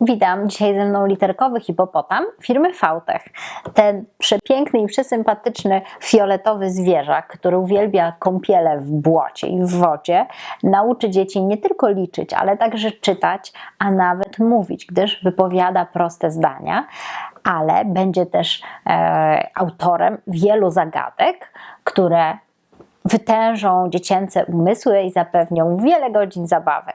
Witam dzisiaj ze mną literkowy hipopotam firmy Fautech. Ten przepiękny i przesympatyczny fioletowy zwierzak, który uwielbia kąpiele w błocie i w wodzie, nauczy dzieci nie tylko liczyć, ale także czytać, a nawet mówić, gdyż wypowiada proste zdania, ale będzie też e, autorem wielu zagadek, które wytężą dziecięce umysły i zapewnią wiele godzin zabawy.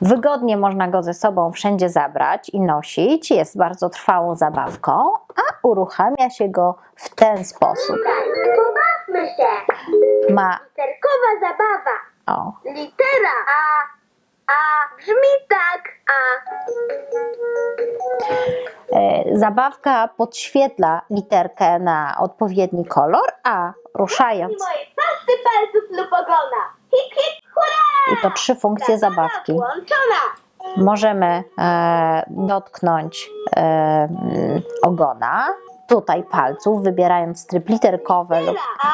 Wygodnie można go ze sobą wszędzie zabrać i nosić. Jest bardzo trwałą zabawką, a uruchamia się go w ten sposób. Pobawmy się! Ma Literkowa zabawa. o, Litera A. A brzmi tak. A. e, zabawka podświetla literkę na odpowiedni kolor, a ruszając, pasty palców lub ogona. Hip hip hurra! i to trzy funkcje zabawki. Włączona. możemy e, dotknąć e, ogona, tutaj palców, wybierając tryb literkowy lub A.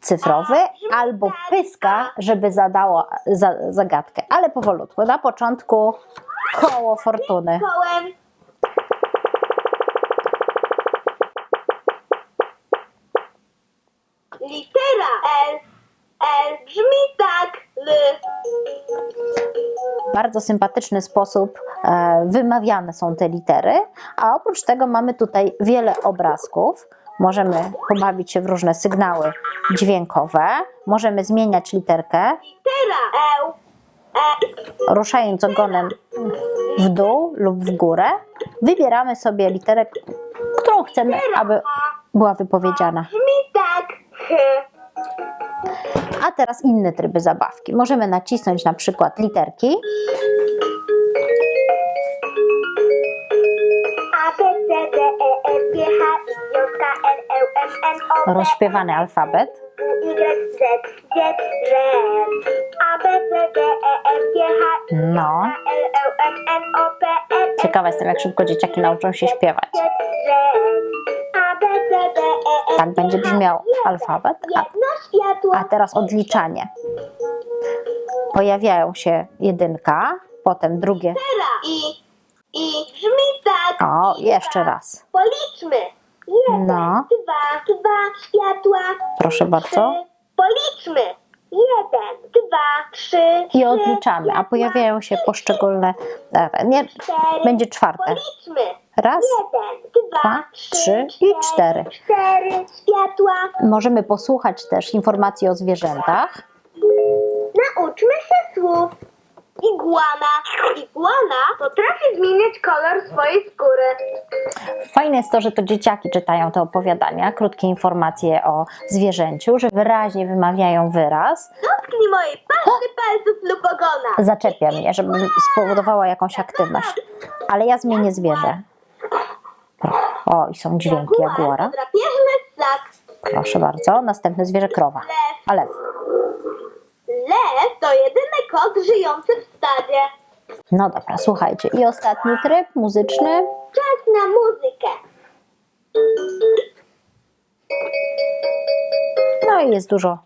cyfrowy, albo pyska, żeby zadało za, zagadkę, ale powolutku. Na początku koło fortuny. Kołem. Litera L. L brzmi tak. L. Bardzo sympatyczny sposób e, wymawiane są te litery, a oprócz tego mamy tutaj wiele obrazków. Możemy pobawić się w różne sygnały dźwiękowe, możemy zmieniać literkę, Litera L. Ruszając ogonem w dół lub w górę, wybieramy sobie literę, którą chcemy, aby była wypowiedziana. A teraz inne tryby zabawki. Możemy nacisnąć na przykład literki, rozśpiewany alfabet. No, ciekawa jestem, jak szybko dzieciaki nauczą się śpiewać. Tak będzie brzmiał alfabet. A, a teraz odliczanie. Pojawiają się jedynka, potem drugie. I, I brzmi tak. O, jeszcze raz. Policzmy. Jeden, No. dwa, dwa światła. Proszę bardzo. Policzmy. Jeden, dwa, trzy. I odliczamy, a pojawiają się poszczególne. e, Nie, będzie czwarte. Policzmy. Raz, Jeden, dwa, Dwa, trzy i cztery. Cztery światła. Możemy posłuchać też informacji o zwierzętach. Nauczmy się słów. Iguana. Iguana potrafi zmieniać kolor swojej skóry. Fajne jest to, że to dzieciaki czytają te opowiadania, krótkie informacje o zwierzęciu, że wyraźnie wymawiają wyraz. Dotknij mojej pasty palców lub ogona. Zaczepia mnie, żeby spowodowała jakąś aktywność. Ale ja zmienię zwierzę. O, i są dźwięki jaguara. drapieżny. Proszę bardzo. Następne zwierzę krowa. Lew. A lew. Lew to jedyny kot żyjący w stadzie. No dobra, słuchajcie. I ostatni tryb muzyczny. Czas na muzykę. No i jest dużo.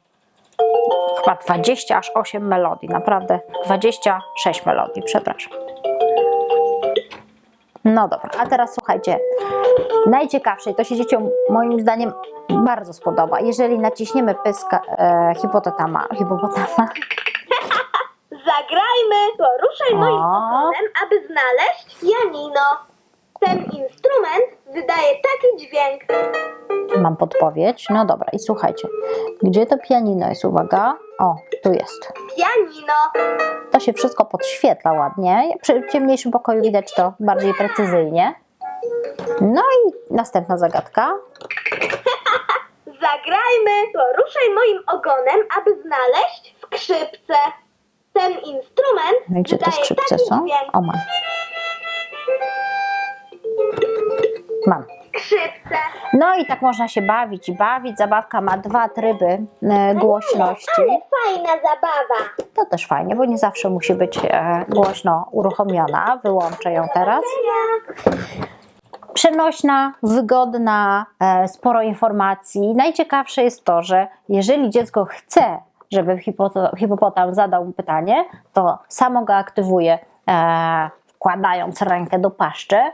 Chyba 20 aż 8 melodii. Naprawdę 26 melodii, przepraszam. No dobra, a teraz słuchajcie. Najciekawsze, i to się dzieciom moim zdaniem bardzo spodoba. Jeżeli naciśniemy pyska e, hipototama, hipopotama, Zagrajmy. Poruszaj moim O. ogonem, aby znaleźć pianino. Ten instrument wydaje taki dźwięk. mam podpowiedź. No dobra, i słuchajcie. Gdzie to pianino jest? Uwaga. O, tu jest. Pianino. To się wszystko podświetla ładnie. Przy ciemniejszym pokoju widać to bardziej precyzyjnie. No i następna zagadka. Zagrajmy. Poruszaj moim ogonem, aby znaleźć skrzypce. Ten instrument No i gdzie te wydaje skrzypce taki są? dźwięk. O, mam. Mam. Skrzypce. No i tak można się bawić i bawić. Zabawka ma dwa tryby e, głośności. Ale fajna zabawa. To też fajnie, bo nie zawsze musi być e, głośno uruchomiona. Wyłączę ją teraz. Przenośna, wygodna, e, sporo informacji. Najciekawsze jest to, że jeżeli dziecko chce, żeby hipopotam zadał mu pytanie, to samo go aktywuje e, wkładając rękę do paszczy. E,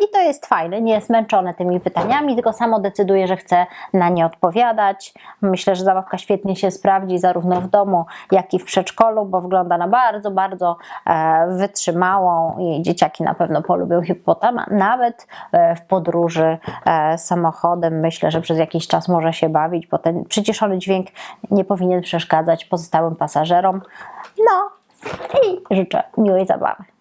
I to jest fajne, nie jest męczone tymi pytaniami, tylko samo decyduje, że chce na nie odpowiadać. Myślę, że zabawka świetnie się sprawdzi zarówno w domu, jak i w przedszkolu, bo wygląda na bardzo, bardzo e, wytrzymałą i dzieciaki na pewno polubią hipopotama. Nawet e, w podróży samochodem myślę, że przez jakiś czas może się bawić, bo ten przyciszony dźwięk nie powinien przeszkadzać pozostałym pasażerom. No i życzę miłej zabawy.